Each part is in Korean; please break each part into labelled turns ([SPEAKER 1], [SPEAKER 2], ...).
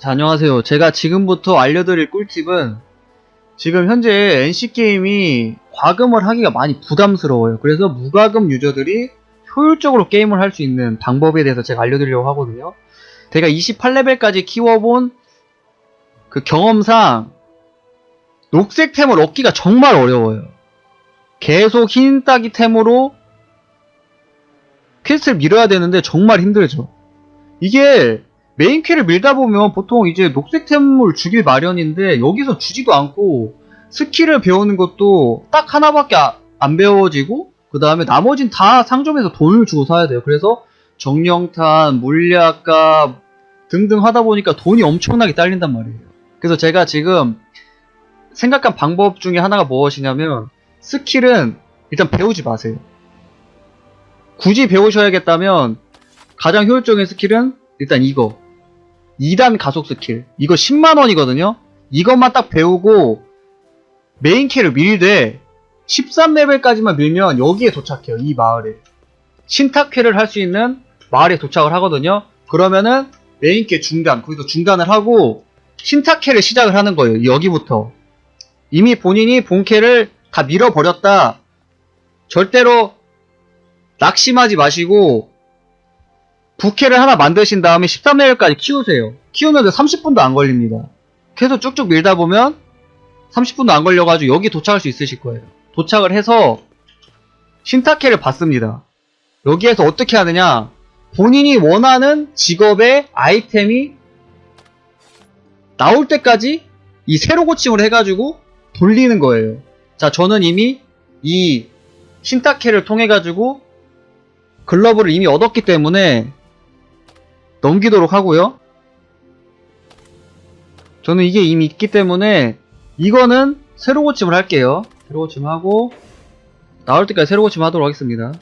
[SPEAKER 1] 자, 안녕하세요. 제가 지금부터 알려드릴 꿀팁은 지금 현재 NC게임이 과금을 하기가 많이 부담스러워요. 그래서 무과금 유저들이 효율적으로 게임을 할 수 있는 방법에 대해서 제가 알려드리려고 하거든요. 제가 28레벨까지 키워본 그 경험상 녹색 템을 얻기가 정말 어려워요. 계속 흰 따기 템으로 퀘스트를 밀어야 되는데 정말 힘들죠. 이게 메인캐를 밀다 보면 보통 이제 녹색템을 주길 마련인데 여기서 주지도 않고 스킬을 배우는 것도 딱 하나밖에 아- 안 배워지고 그 다음에 나머진 다 상점에서 돈을 주고 사야 돼요. 그래서 정령탄, 물리학과 등등 하다 보니까 돈이 엄청나게 딸린단 말이에요. 그래서 제가 지금 생각한 방법 중에 하나가 무엇이냐면 스킬은 일단 배우지 마세요. 굳이 배우셔야겠다면 가장 효율적인 스킬은 일단 이거 2단 가속 스킬. 이거 10만원이거든요? 이것만 딱 배우고 메인 캐를 밀되 13레벨까지만 밀면 여기에 도착해요 이 마을에. 신탁회를 할 수 있는 마을에 도착을 하거든요? 그러면은 메인캐 중단 거기서 중단을 하고 신탁회를 시작을 하는 거예요 여기부터. 이미 본인이 본캐를 다 밀어버렸다. 절대로 낙심하지 마시고 부캐를 하나 만드신 다음에 13레벨까지 키우세요. 키우는데 30분도 안 걸립니다. 계속 쭉쭉 밀다 보면 30분도 안 걸려가지고 여기 도착할 수 있으실 거예요. 도착을 해서 신탁캐를 받습니다. 여기에서 어떻게 하느냐 본인이 원하는 직업의 아이템이 나올 때까지 이 새로 고침을 해가지고 돌리는 거예요. 자 저는 이미 이 신탁캐를 통해가지고 글러브를 이미 얻었기 때문에 넘기도록 하고요. 저는 이게 이미 있기 때문에 이거는 새로 고침을 할게요. 새로 고침하고 나올 때까지 새로 고침 하도록 하겠습니다.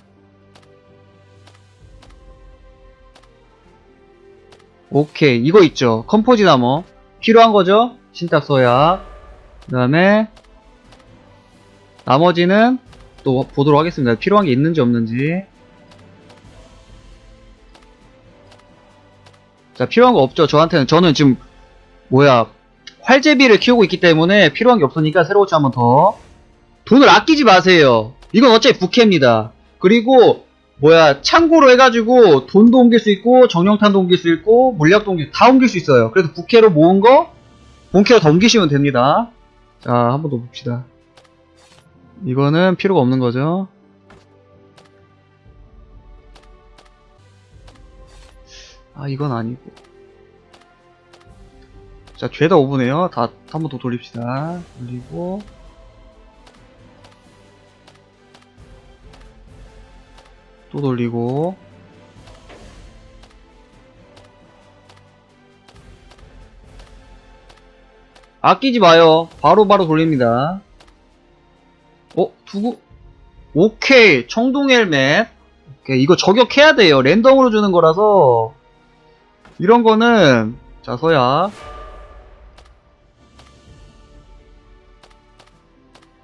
[SPEAKER 1] 오케이 이거 있죠. 컴포지 나머 필요한 거죠. 신탁 서약 그 다음에 나머지는 또 보도록 하겠습니다. 필요한 게 있는지 없는지 자, 필요한 거 없죠. 저한테는. 저는 지금, 뭐야, 활제비를 키우고 있기 때문에 필요한 게 없으니까 새로 고치 한번 더. 돈을 아끼지 마세요. 이건 어차피 부캐입니다. 그리고, 뭐야, 창고로 해가지고 돈도 옮길 수 있고, 정령탄도 옮길 수 있고, 물약도 옮길, 다 옮길 수 있어요. 그래서 부캐로 모은 거, 본캐로 더 옮기시면 됩니다. 자, 한 번 더 봅시다. 이거는 필요가 없는 거죠. 아 이건 아니고. 자 죄다 5분에요. 다 한 번 더 돌립시다. 돌리고. 또 돌리고. 아끼지 마요. 바로 바로 돌립니다. 어? 두구 오케이. 청동 헬멧 오케이. 이거 저격해야 돼요. 랜덤으로 주는 거라서 이런 거는 자 서야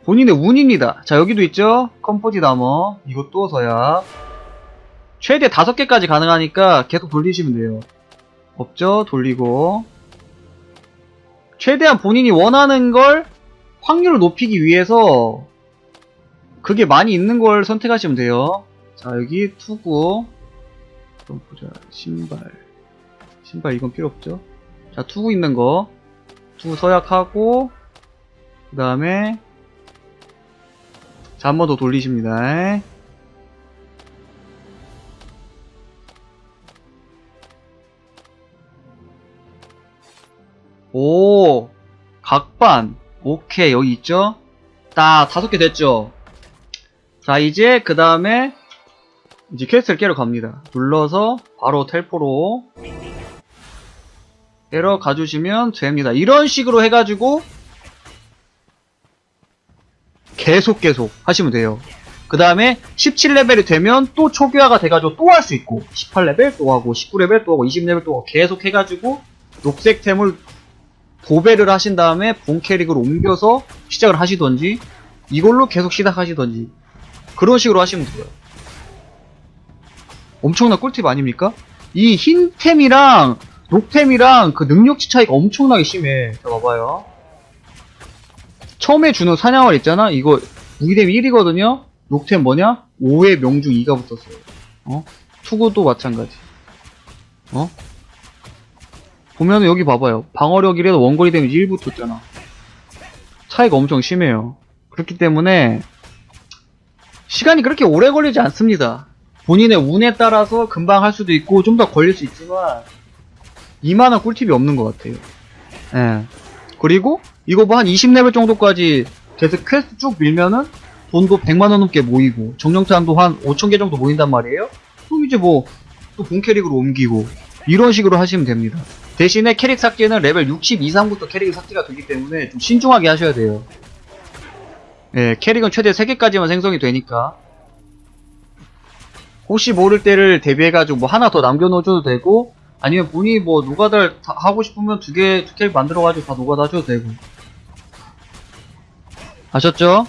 [SPEAKER 1] 본인의 운입니다. 자 여기도 있죠. 컴포지 나머 이것도 서야 최대 5개까지 가능하니까 계속 돌리시면 돼요. 없죠? 돌리고 최대한 본인이 원하는 걸 확률을 높이기 위해서 그게 많이 있는 걸 선택하시면 돼요. 자 여기 투구 좀 보자 신발 신발 이건 필요 없죠. 자, 투구 있는 거. 투구 서약하고, 그 다음에, 자, 한 번 더 돌리십니다. 오, 각반. 오케이, 여기 있죠? 딱 다섯 개 됐죠? 자, 이제, 그 다음에, 이제 퀘스트를 깨러 갑니다. 눌러서, 바로 텔포로, 에러 가주시면 됩니다. 이런 식으로 해가지고 계속 계속 하시면 돼요. 그 다음에 17레벨이 되면 또 초기화가 돼가지고 또 할 수 있고 18레벨 또 하고 19레벨 또 하고 20레벨 또 하고 계속 해가지고 녹색템을 도배를 하신 다음에 본 캐릭으로 옮겨서 시작을 하시던지 이걸로 계속 시작하시던지 그런 식으로 하시면 돼요. 엄청난 꿀팁 아닙니까? 이 흰템이랑 녹템이랑 그 능력치 차이가 엄청나게 심해. 자, 봐봐요. 처음에 주는 사냥활 있잖아? 이거 무기템 1이거든요? 녹템 뭐냐? 5의 명중 2가 붙었어요. 어? 투구도 마찬가지. 어? 보면은 여기 봐봐요. 방어력이라도 원거리 데미지 1 붙었잖아. 차이가 엄청 심해요. 그렇기 때문에 시간이 그렇게 오래 걸리지 않습니다. 본인의 운에 따라서 금방 할 수도 있고 좀 더 걸릴 수 있지만 이만한 꿀팁이 없는 것 같아요. 예. 그리고 이거 뭐 한 20레벨 정도까지 계속 퀘스트 쭉 밀면은 돈도 100만원 넘게 모이고 정령탄도 한 5천개 정도 모인단 말이에요. 그럼 이제 뭐 또 본 캐릭으로 옮기고 이런 식으로 하시면 됩니다. 대신에 캐릭 삭제는 레벨 60 이상부터 캐릭이 삭제가 되기 때문에 좀 신중하게 하셔야 돼요. 예, 캐릭은 최대 3개까지만 생성이 되니까 혹시 모를 때를 대비해가지고 뭐 하나 더 남겨놓어줘도 되고 아니면 본인이 뭐 노가다를 다 하고 싶으면 두 개, 두 캐릭 만들어가지고 다 노가다 하셔도 되고 아셨죠?